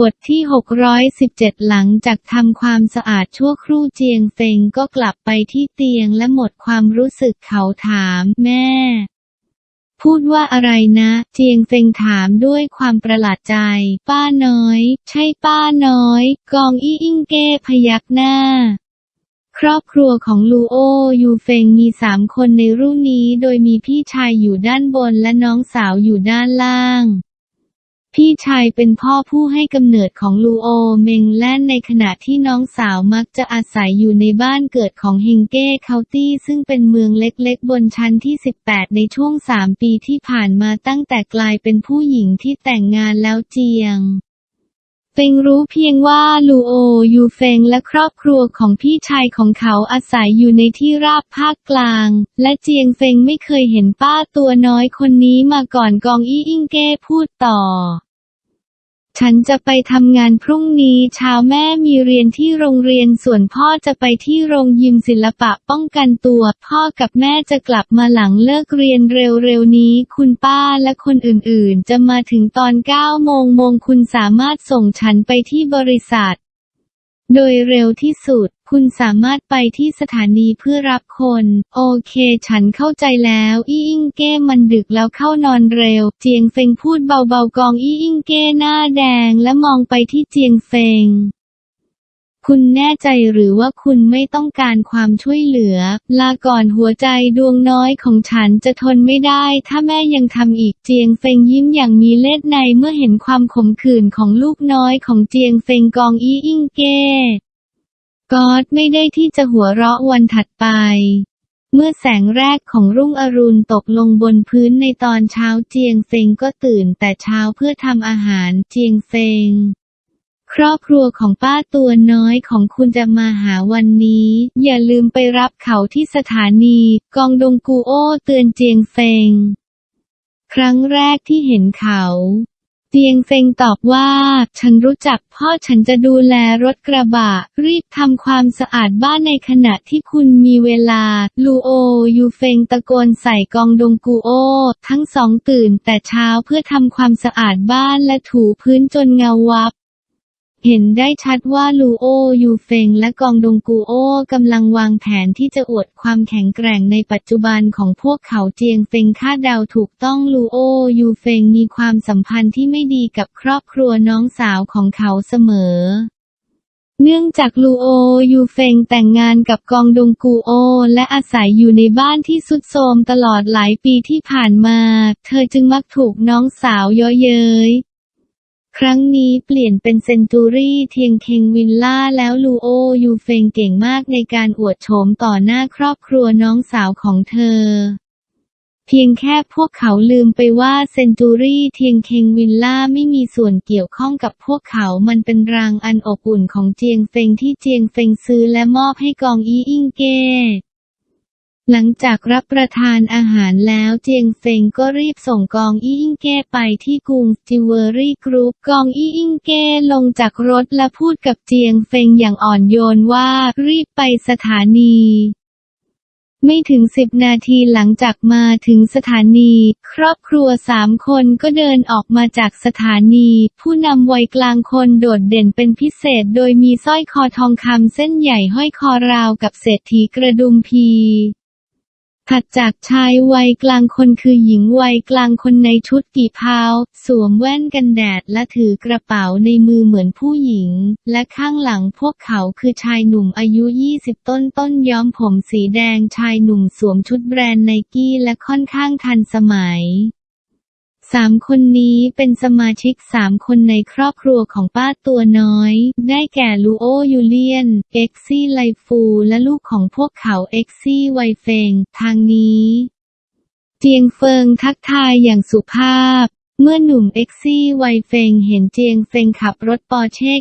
บทที่ 617 หลังจากทำความสะอาดชั่วครู่เจียงเฟงก็กลับไปที่เตียงและหมดความรู้สึกเขาถามแม่ พูดว่าอะไรนะ เจียงเฟงถามด้วยความประหลาดใจ ป้าน้อย ใช่ป้าน้อย กองอี้อิงเก้พยักหน้า ครอบครัวของลูโอยูเฟงมีสามคนในรุ่นนี้ โดยมีพี่ชายอยู่ด้านบนและน้องสาวอยู่ด้านล่าง พี่ชายเป็นพ่อผู้ให้กำเนิดของลูโอเมงแลนในขณะที่น้องสาวมักจะอาศัยอยู่ในบ้านเกิดของเฮงเก้เคาน์ตี้ซึ่งเป็นเมืองเล็กๆ บนชั้นที่ 18 ในช่วง 3 ปีที่ผ่านมาตั้งแต่กลายเป็นผู้หญิงที่แต่งงานแล้วเจียงเฟงรู้เพียงว่าลูโอยูเฟงและครอบครัวของพี่ชายของเขาอาศัยอยู่ในที่ราบภาคกลาง และเจียงเฟงไม่เคยเห็นป้าตัวน้อยคนนี้มาก่อนกองอี้อิงเก้พูดต่อ ฉันจะไปทำงานพรุ่งนี้เช้าแม่มีเรียนที่โรงเรียนส่วนพ่อจะไปที่โรงยิมศิลปะป้องกันตัว พ่อกับแม่จะกลับมาหลังเลิกเรียนเร็วๆนี้ คุณป้าและคนอื่นๆ จะมาถึงตอน9โมงโมงคุณสามารถส่งฉันไปที่บริษัท โดยเร็วที่สุด คุณสามารถไปที่สถานีเพื่อรับคน โอเค ฉันเข้าใจแล้ว อี้อิงเก้มันดึกแล้วเข้านอนเร็ว เจียงเฟงพูดเบาๆกองอี้อิงเก้หน้าแดงและมองไปที่เจียงเฟง คุณแน่ใจหรือว่าคุณไม่ต้องการความช่วยเหลือ ลาก่อนหัวใจดวงน้อยของฉันจะทนไม่ได้ ถ้าแม่ยังทำอีกเจียงเฟงยิ้มอย่างมีเล่ห์ในเมื่อเห็นความขมขื่นของลูกน้อยของเจียงเฟงกองอี้อิงเก้กอดไม่ได้ที่จะหัวเราะวันถัดไป เมื่อแสงแรกของรุ่งอรุณตกลงบนพื้นในตอนเช้าเจียงเฟงก็ตื่นแต่เช้าเพื่อทำอาหารเจียงเฟง ครอบครัวของป้าตัวน้อยของคุณจะมาหาวันนี้ อย่าลืมไปรับเขาที่สถานี กองดงกูโอเตือนเจียงเฟง ครั้งแรกที่เห็นเขาเจียงเฟงตอบว่า ฉันรู้จักพ่อฉันจะดูแลรถกระบะ รีบทำความสะอาดบ้านในขณะที่คุณมีเวลา ลูโอ ยูเฟงตะโกนใส่กองดงกูโอ ทั้งสองตื่นแต่เช้าเพื่อทำความสะอาดบ้านและถูพื้นจนเงาวับ เห็นได้ชัดว่าลูโอยูเฟงและกองดงกูโอกำลังวางแผนที่จะอวดความแข็งแกร่งในปัจจุบันของพวกเขาเจียงเฟงคาดเดาถูกต้องลูโอยูเฟงมีความสัมพันธ์ที่ไม่ดีกับครอบครัวน้องสาวของเขาเสมอเนื่องจากลูโอยูเฟงแต่งงานกับกองดงกูโอ และอาศัยอยู่ในบ้านที่สุดโทรมตลอดหลายปีที่ผ่านมา เธอจึงมักถูกน้องสาวเย้อเย้ย ครั้งนี้เปลี่ยนเป็นเซนตูรี่เทียงเคงวิลล่าแล้วลูโอยูเฟงเก่งมากในการอวดโฉมต่อหน้าครอบครัวน้องสาวของเธอ เพียงแค่พวกเขาลืมไปว่าเซนตูรี่เทียงเคงวิลล่าไม่มีส่วนเกี่ยวข้องกับพวกเขามันเป็นรางอันอบอุ่นของเจียงเฟงที่เจียงเฟงซื้อและมอบให้กองอีอิงเก้ หลังจากรับประทานอาหารแล้วเจียงเฟงก็รีบส่งกองอี้อิงเก้ไปที่กรุงจิวเวอรี่กรุ๊ปกองอี้อิงเก้ลงจากรถและพูดกับเจียงเฟงอย่างอ่อนโยนว่ารีบไปสถานี ไม่ถึงสิบนาทีหลังจากมาถึงสถานี ครอบครัวสามคนก็เดินออกมาจากสถานี ผู้นำวัยกลางคนโดดเด่นเป็นพิเศษโดยมีสร้อยคอทองคำเส้นใหญ่ห้อยคอราวกับเศรษฐีกระดุมพี ถัดจากชายวัยกลางคนคือหญิงวัยกลางคนในชุดกี่พาสวมแว่นกันแดดและถือกระเป๋าในมือเหมือนผู้หญิง และข้างหลังพวกเขาคือชายหนุ่มอายุ 20 ต้นต้นย้อมผมสีแดงชายหนุ่มสวมชุดแบรนด์ไนกี้และค่อนข้างทันสมัย สามคนนี้เป็นสมาชิกสามคนในครอบครัวของป้าตัวน้อย ได้แก่ลูโอยูเลียน เอ็กซี่ไลฟูและลูกของพวกเขาเอ็กซี่ไวเฟง ทางนี้ เจียงเฟิงทักทายอย่างสุภาพเมื่อหนุ่มเอ็กซี่ไวเฟงเห็นเจียงเฟงขับรถปอร์เช่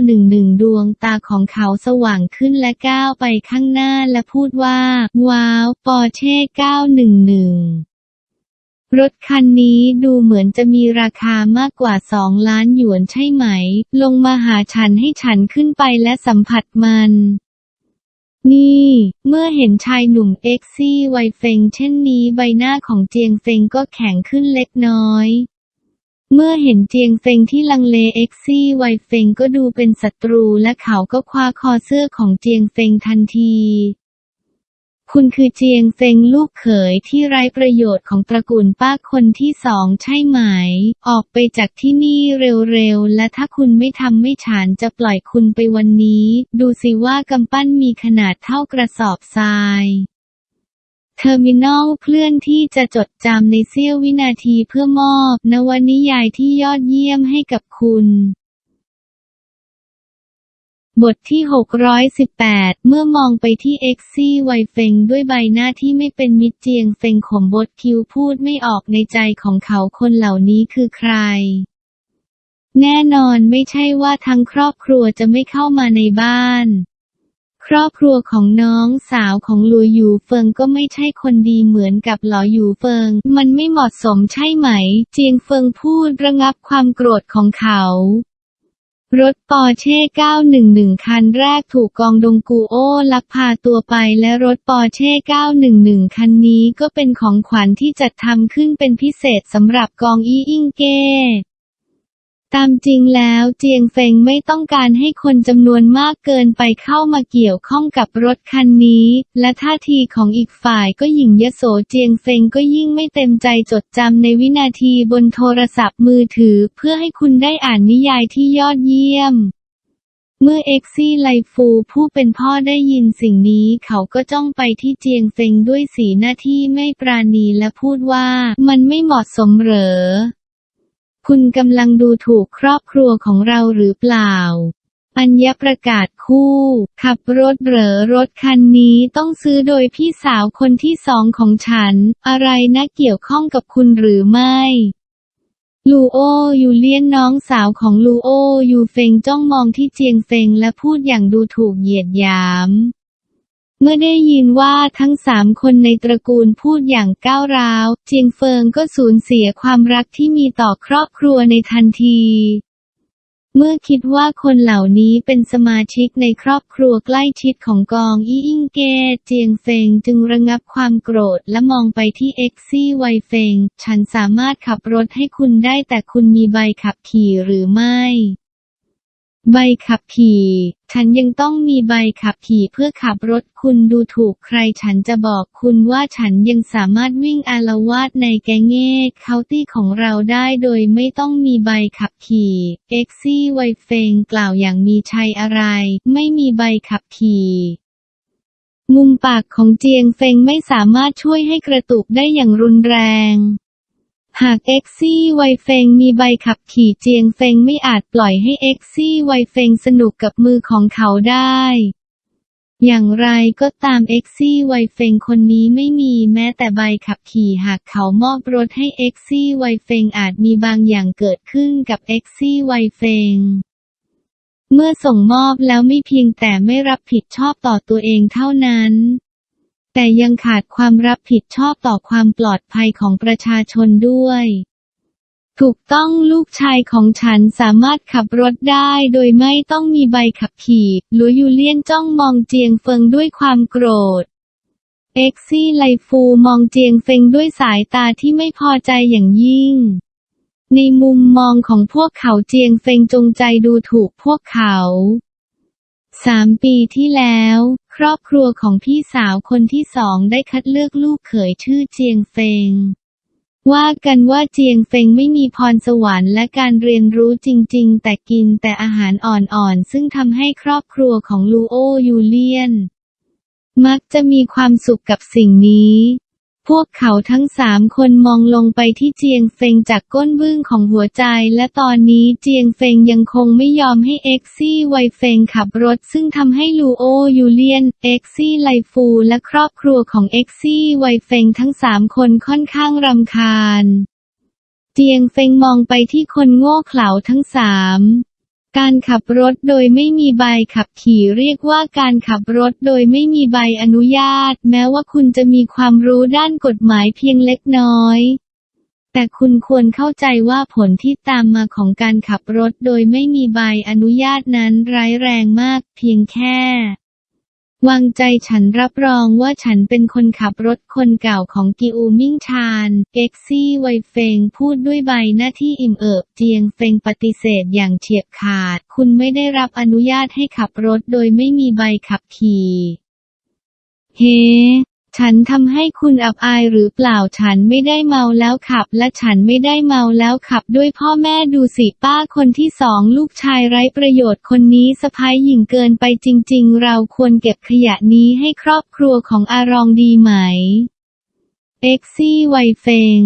911 ดวงตาของเขาสว่างขึ้นและก้าวไปข้างหน้าและพูดว่า ว้าว ปอร์เช่ 911 รถคันนี้ดูเหมือนจะมีราคามากกว่าสองล้านหยวนใช่ไหม ลงมาหาฉันให้ฉันขึ้นไปและสัมผัสมัน นี่ เมื่อเห็นชายหนุ่มเอ็กซี่ไวเฟงเช่นนี้ใบหน้าของเจียงเฟงก็แข็งขึ้นเล็กน้อย เมื่อเห็นเจียงเฟงที่ลังเลเอ็กซี่ไวเฟงก็ดูเป็นศัตรูและเขาก็คว้าคอเสื้อของเจียงเฟงทันที คุณคือเจียงเฟงลูกเขยที่ไร้ประโยชน์ของตระกูลป้าคนที่สองใช่ไหม ออกไปจากที่นี่เร็วๆ และถ้าคุณไม่ทำไม่ฉันจะปล่อยคุณไปวันนี้ ดูสิว่ากำปั้นมีขนาดเท่ากระสอบทรายเทอร์มินอลเคลื่อนที่จะจดจำในเสี้ยววินาทีเพื่อมอบ นวนิยายที่ยอดเยี่ยมให้กับคุณ บทที่ 618 เมื่อมองไปที่เอ็กซี่ไวเฟงด้วยใบหน้าที่ไม่เป็นมิตรเจียงเฟงขมบทคิวพูดไม่ออกในใจของเขาคนเหล่านี้คือใคร แน่นอนไม่ใช่ว่าทั้งครอบครัวจะไม่เข้ามาในบ้าน ครอบครัวของน้องสาวของหลัวหยูเฟิงก็ไม่ใช่คนดีเหมือนกับหลอหยูเฟิง มันไม่เหมาะสมใช่ไหม เจียงเฟิงพูดระงับความโกรธของเขา รถปอร์เช่ 911 คันแรกถูกกองดงกูโอลักพาตัวไปและรถปอร์เช่ 911 คันนี้ก็เป็นของขวัญที่จัดทำขึ้นเป็นพิเศษสำหรับกองอี้อิงเก้ ตามจริงแล้วเจียงเฟงไม่ต้องการให้คนจำนวนมากเกินไปเข้ามาเกี่ยวข้องกับรถคันนี้ และท่าทีของอีกฝ่ายก็หยิ่งยโสเจียงเฟงก็ยิ่งไม่เต็มใจจดจำในวินาทีบนโทรศัพท์มือถือเพื่อให้คุณได้อ่านนิยายที่ยอดเยี่ยม เมื่อเอ็กซี่ไลฟูผู้เป็นพ่อได้ยินสิ่งนี้เขาก็จ้องไปที่เจียงเฟงด้วยสีหน้าที่ไม่ปราณีและพูดว่ามันไม่เหมาะสมเหรอ คุณกำลังดูถูกครอบครัวของเราหรือเปล่าอัญญประกาศคู่ ขับรถเหรอรถคันนี้ต้องซื้อโดยพี่สาวคนที่สองของฉัน อะไรนะเกี่ยวข้องกับคุณหรือไม่ลูโอยูเลียนน้องสาวของลูโอยูเฟงจ้องมองที่เจียงเฟงและพูดอย่างดูถูกเหยียดหยาม เมื่อได้ยินว่าทั้งสามคนในตระกูลพูดอย่างก้าวร้าว เจียงเฟิงก็สูญเสียความรักที่มีต่อครอบครัวในทันที เมื่อคิดว่าคนเหล่านี้เป็นสมาชิกในครอบครัวใกล้ชิดของกองอี้อิงเก เจียงเฟงจึงระงับความโกรธและมองไปที่เอ็กซี่ไวเฟง ฉันสามารถขับรถให้คุณได้แต่คุณมีใบขับขี่หรือไม่ ใบขับขี่ ฉันยังต้องมีใบขับขี่เพื่อขับรถคุณดูถูกใครฉันจะบอกคุณว่าฉันยังสามารถวิ่งอาละวาดในแกงเง่เคาน์ตี้ของเราได้โดยไม่ต้องมีใบขับขี่เอ็กซี่ไวเฟงกล่าวอย่างมีชัยอะไร ไม่มีใบขับขี่มุมปากของเจียงเฟงไม่สามารถช่วยให้กระตุกได้อย่างรุนแรง หากเอ็กซี่ไวเฟงมีใบขับขี่เจียงเฟงไม่อาจปล่อยให้เอ็กซี่ไวเฟงสนุกกับมือของเขาได้ อย่างไรก็ตามเอ็กซี่ไวเฟงคนนี้ไม่มีแม้แต่ใบขับขี่หากเขามอบรถให้เอ็กซี่ไวเฟงอาจมีบางอย่างเกิดขึ้นกับเอ็กซี่ไวเฟงเมื่อส่งมอบแล้วไม่เพียงแต่ไม่รับผิดชอบต่อตัวเองเท่านั้น แต่ยังขาดความรับผิดชอบต่อความปลอดภัยของประชาชนด้วย ถูกต้องลูกชายของฉันสามารถขับรถได้โดยไม่ต้องมีใบขับขี่หลัวยูเลียนจ้องมองเจียงเฟิงด้วยความโกรธ เอ็กซี่ไลฟูมองเจียงเฟิงด้วยสายตาที่ไม่พอใจอย่างยิ่ง ในมุมมองของพวกเขาเจียงเฟิงจงใจดูถูกพวกเขา สามปีที่แล้ว ครอบครัวของพี่สาวคนที่สองได้คัดเลือกลูกเขยชื่อเจียงเฟง ว่ากันว่าเจียงเฟงไม่มีพรสวรรค์และการเรียนรู้จริง ๆ แต่กินแต่อาหารอ่อนๆ ซึ่งทำให้ครอบครัวของลูโอยูเลียน มักจะมีความสุขกับสิ่งนี้ พวกเขาทั้งสามคนมองลงไปที่เจียงเฟงจากก้นบึ้งของหัวใจ และตอนนี้เจียงเฟงยังคงไม่ยอมให้เอ็กซี่ไวเฟงขับรถ ซึ่งทำให้ลูโอยูเลียน เอ็กซี่ไลฟูและครอบครัวของเอ็กซี่ไวเฟงทั้งสามคนค่อนข้างรำคาญ เจียงเฟงมองไปที่คนโง่เขลาทั้งสาม การขับรถโดยไม่มีใบขับขี่เรียกว่าการขับรถโดยไม่มีใบอนุญาต แม้ว่าคุณจะมีความรู้ด้านกฎหมายเพียงเล็กน้อย แต่คุณควรเข้าใจว่าผลที่ตามมาของการขับรถโดยไม่มีใบอนุญาตนั้นร้ายแรงมาก เพียงแค่ วางใจฉันรับรองว่าฉันเป็นคนขับรถคนเก่าของกิอูมิ่งชาน เอ็กซี่ไวเฟงพูดด้วยใบหน้าที่อิ่มเอิบเจียงเฟงปฏิเสธอย่างเฉียบขาด คุณไม่ได้รับอนุญาตให้ขับรถโดยไม่มีใบขับขี่ เฮ้ ฉันทำให้คุณอับอายหรือเปล่าฉันไม่ได้เมาแล้วขับ และฉันไม่ได้เมาแล้วขับด้วยพ่อแม่ดูสิป้าคนที่สองลูกชายไร้ประโยชน์คนนี้สะพ้ายหญิงเกินไปจริง ๆ เราควรเก็บขยะนี้ให้ครอบครัวของอารองดีไหม เอ็กซี่ไวเฟง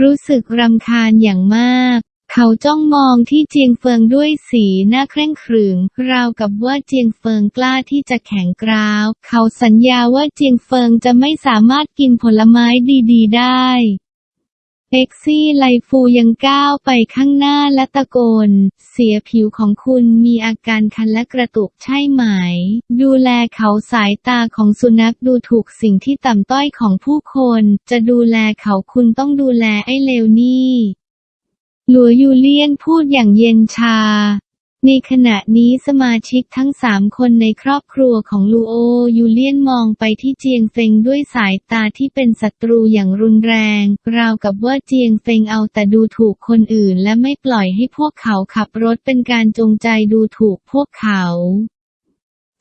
รู้สึกรำคาญอย่างมาก เขาจ้องมองที่เจียงเฟิงด้วยสีหน้าเคร่งขรึมราวกับว่าเจียงเฟิงกล้าที่จะแข็งกร้าว เขาสัญญาว่าเจียงเฟิงจะไม่สามารถกินผลไม้ดี ๆ ได้เอ็กซี่ไลฟูยังก้าวไปข้างหน้าและตะโกน เสียผิวของคุณมีอาการคันและกระตุกใช่ไหม ดูแลเขาสายตาของสุนัขดูถูกสิ่งที่ต่ำต้อยของผู้คน จะดูแลเขาคุณต้องดูแลไอ้เลวนี่ หลัวยูเลียนพูดอย่างเย็นชา ในขณะนี้สมาชิกทั้งสามคนในครอบครัวของลูโอยูเลียนมองไปที่เจียงเฟงด้วยสายตาที่เป็นศัตรูอย่างรุนแรง ราวกับว่าเจียงเฟงเอาแต่ดูถูกคนอื่นและไม่ปล่อยให้พวกเขาขับรถเป็นการจงใจดูถูกพวกเขา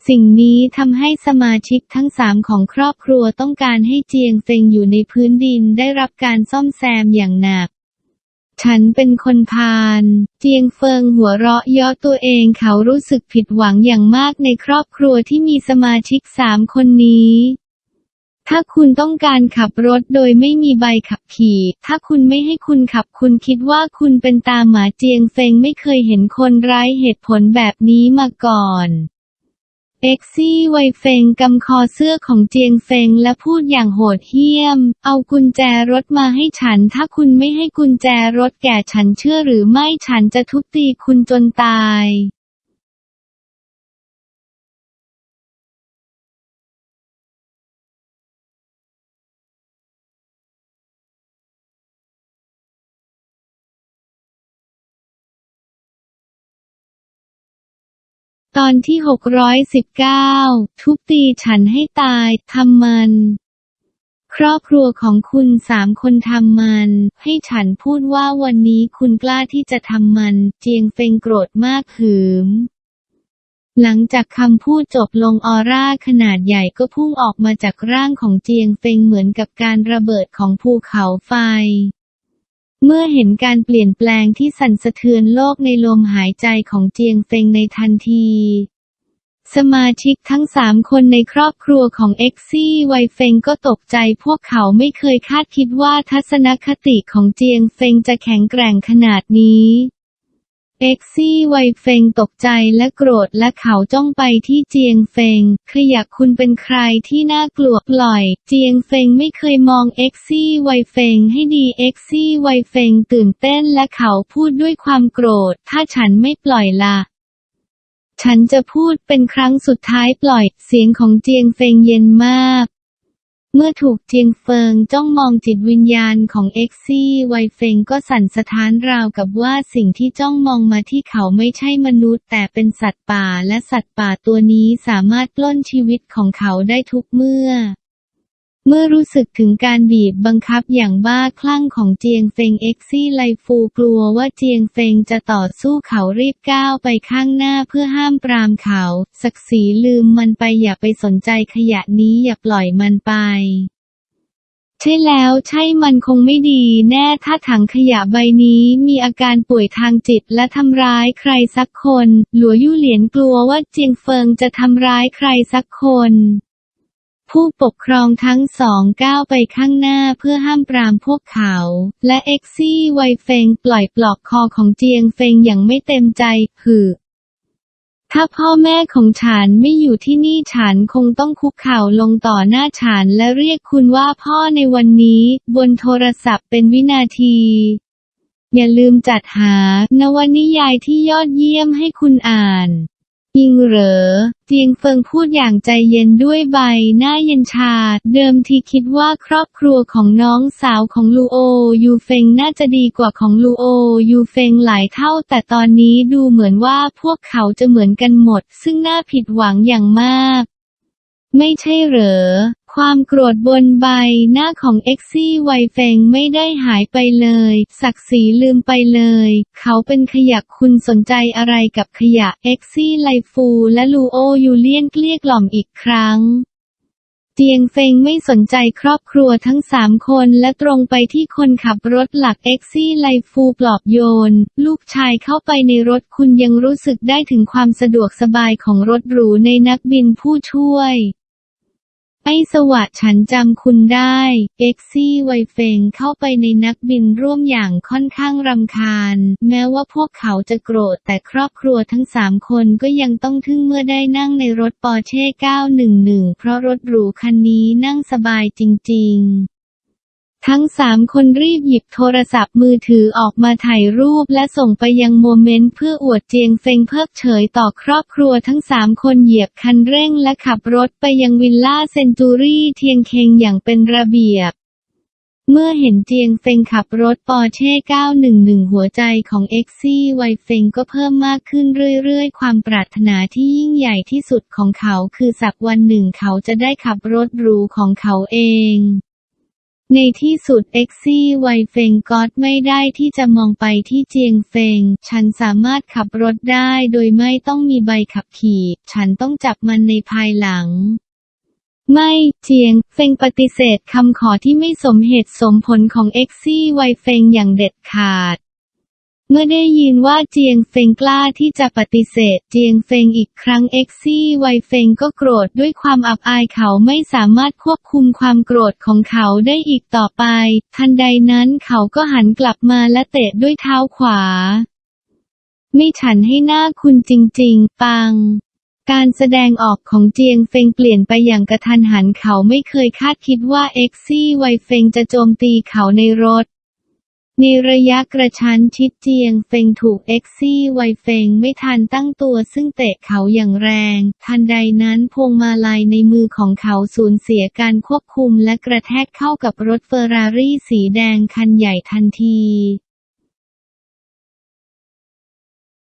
สิ่งนี้ทำให้สมาชิกทั้งสามของครอบครัวต้องการให้เจียงเฟงอยู่ในพื้นดินได้รับการซ่อมแซมอย่างหนัก ฉันเป็นคนพาล เจียงเฟิงหัวเราะย่อตัวเองเขารู้สึกผิดหวังอย่างมากในครอบครัวที่มีสมาชิกสามคนนี้ ถ้าคุณต้องการขับรถโดยไม่มีใบขับขี่ ถ้าคุณไม่ให้คุณขับคุณคิดว่าคุณเป็นตาหมาเจียงเฟงไม่เคยเห็นคนไร้เหตุผลแบบนี้มาก่อน เอ็กซี่ไวเฟงกำคอเสื้อของเจียงเฟงและพูดอย่างโหดเหี้ยม เอากุญแจรถมาให้ฉัน ถ้าคุณไม่ให้กุญแจรถแก่ฉันเชื่อหรือไม่ฉันจะทุบตีคุณจนตาย ตอนที่ 619 ทุบตีฉันให้ตายทำมัน ครอบครัวของคุณสามคนทำมัน ให้ฉันพูดว่าวันนี้คุณกล้าที่จะทำมัน เจียงเฟงโกรธมากหืม หลังจากคำพูดจบลงออร่าขนาดใหญ่ก็พุ่งออกมาจากร่างของเจียงเฟงเหมือนกับการระเบิดของภูเขาไฟ เมื่อเห็นการเปลี่ยนแปลงที่สั่นสะเทือนโลกในลมหายใจของเจียงเฟงในทันที สมาชิกทั้งสามคนในครอบครัวของเอ็กซี่ไวเฟงก็ตกใจพวกเขาไม่เคยคาดคิดว่าทัศนคติของเจียงเฟงจะแข็งแกร่งขนาดนี้ เอ็กซี่ไวเฟงตกใจและโกรธและเขาจ้องไปที่เจียงเฟงขยากคุณเป็นใครที่น่ากลัวปล่อย เจียงเฟงไม่เคยมองเอ็กซี่ไวเฟงให้ดีเอ็กซี่ไวเฟงตื่นเต้นและเขาพูดด้วยความโกรธ ถ้าฉันไม่ปล่อยล่ะฉันจะพูดเป็นครั้งสุดท้ายปล่อย เสียงของเจียงเฟงเย็นมาก เมื่อถูกเจียงเฟิงจ้องมองจิตวิญญาณของเอ็กซี่ไวเฟงก็สั่นสะท้านราวกับว่าสิ่งที่จ้องมองมาที่เขาไม่ใช่มนุษย์ แต่เป็นสัตว์ป่าและสัตว์ป่าตัวนี้สามารถปล้นชีวิตของเขาได้ทุกเมื่อ เมื่อรู้สึกถึงการบีบบังคับอย่างบ้าคลั่งของเจียงเฟงเอ็กซี่ไลฟูกลัวว่าเจียงเฟงจะต่อสู้เขารีบก้าวไปข้างหน้าเพื่อห้ามปรามเขา ศักดิ์ศรีลืมมันไปอย่าไปสนใจขยะนี้อย่าปล่อยมันไป ใช่แล้วใช่มันคงไม่ดีแน่ถ้าถังขยะใบนี้มีอาการป่วยทางจิตและทำร้ายใครสักคน หลัวยู่เหลียนกลัวว่าเจียงเฟิงจะทำร้ายใครสักคน ผู้ปกครองทั้งสองก้าวไปข้างหน้าเพื่อห้ามปรามพวกเขา และเอ็กซี่ไวเฟงปล่อยปลอกคอของเจียงเฟงอย่างไม่เต็มใจผือถ้าพ่อแม่ของฉันไม่อยู่ที่นี่ฉันคงต้องคุกเข่าลงต่อหน้าฉันและเรียกคุณว่าพ่อในวันนี้ บนโทรศัพท์เป็นวินาที อย่าลืมจัดหา นวนิยายที่ยอดเยี่ยมให้คุณอ่านยิงเหรอ จียงเฟิงพูดอย่างใจเย็นด้วยใบหน้าเย็นชา เดิมทีคิดว่าครอบครัวของน้องสาวของลูโอยูเฟงน่าจะดีกว่าของลูโอยูเฟงหลายเท่า แต่ตอนนี้ดูเหมือนว่าพวกเขาจะเหมือนกันหมด ซึ่งน่าผิดหวังอย่างมาก ไม่ใช่เหรอ ความโกรธบนใบหน้าของเอ็กซี่ไวเฟงไม่ได้หายไปเลย ศักดิ์ศรีลืมไปเลย เขาเป็นขยะคุณสนใจอะไรกับขยะเอ็กซี่ไลฟูและลูโอยูเลียนเกลี้ยกล่อมอีกครั้งเจียงเฟงไม่สนใจครอบครัวทั้งสามคนและตรงไปที่คนขับรถหลักเอ็กซี่ไลฟูปลอบโยน ลูกชายเข้าไปในรถคุณยังรู้สึกได้ถึงความสะดวกสบายของรถหรูในนักบินผู้ช่วย ไอ้สวัสดฉันจำคุณได้ เอ็กซี่ไวเฟงเข้าไปในนักบินร่วมอย่างค่อนข้างรำคาญ แม้ว่าพวกเขาจะโกรธแต่ครอบครัวทั้งสามคนก็ยังต้องทึ่งเมื่อได้นั่งในรถปอร์เช่ 911 เพราะรถหรูคันนี้นั่งสบายจริง ๆ ทั้งสามคนรีบหยิบโทรศัพท์มือถือออกมาถ่ายรูปและส่งไปยังโมเมนต์เพื่ออวดเจียงเฟงเพิกเฉยต่อครอบครัวทั้งสามคนเหยียบคันเร่งและขับรถไปยังวิลล่าเซนจูรี่เทียงเคงอย่างเป็นระเบียบ เมื่อเห็นเจียงเฟงขับรถปอร์เช่ 911 หัวใจของเอ็กซี่ไวเฟงก็เพิ่มมากขึ้นเรื่อยๆ ความปรารถนาที่ยิ่งใหญ่ที่สุดของเขาคือสักวันหนึ่งเขาจะได้ขับรถหรูของเขาเอง ในที่สุดเอ็กซี่ไวเฟงก็อดไม่ได้ที่จะมองไปที่เจียงเฟง ฉันสามารถขับรถได้โดยไม่ต้องมีใบขับขี่ ฉันต้องจับมันในภายหลัง ไม่เจียงเฟงปฏิเสธคำขอที่ไม่สมเหตุสมผลของเอ็กซี่ไวเฟงอย่างเด็ดขาด เมื่อได้ยินว่าเจียงเฟงกล้าที่จะปฏิเสธ เจียงเฟงอีกครั้งเอ็กซี่ไวเฟงก็โกรธด้วยความอับอายเขาไม่สามารถควบคุมความโกรธของเขาได้อีกต่อไป ทันใดนั้นเขาก็หันกลับมาและเตะด้วยเท้าขวา ไม่ฉันให้หน้าคุณจริง ๆ ปังการแสดงออกของเจียงเฟงเปลี่ยนไปอย่างกระทันหันเขาไม่เคยคาดคิดว่าเอ็กซี่ไวเฟงจะโจมตีเขาในรถ ในระยะกระชั้นชิดเจียงเฟงถูกเอ็กซี่ไวเฟงไม่ทันตั้งตัวซึ่งเตะเขาอย่างแรง ทันใดนั้นพวงมาลัยในมือของเขาสูญเสียการควบคุมและกระแทกเข้ากับรถเฟอร์รารี่สีแดงคันใหญ่ทันที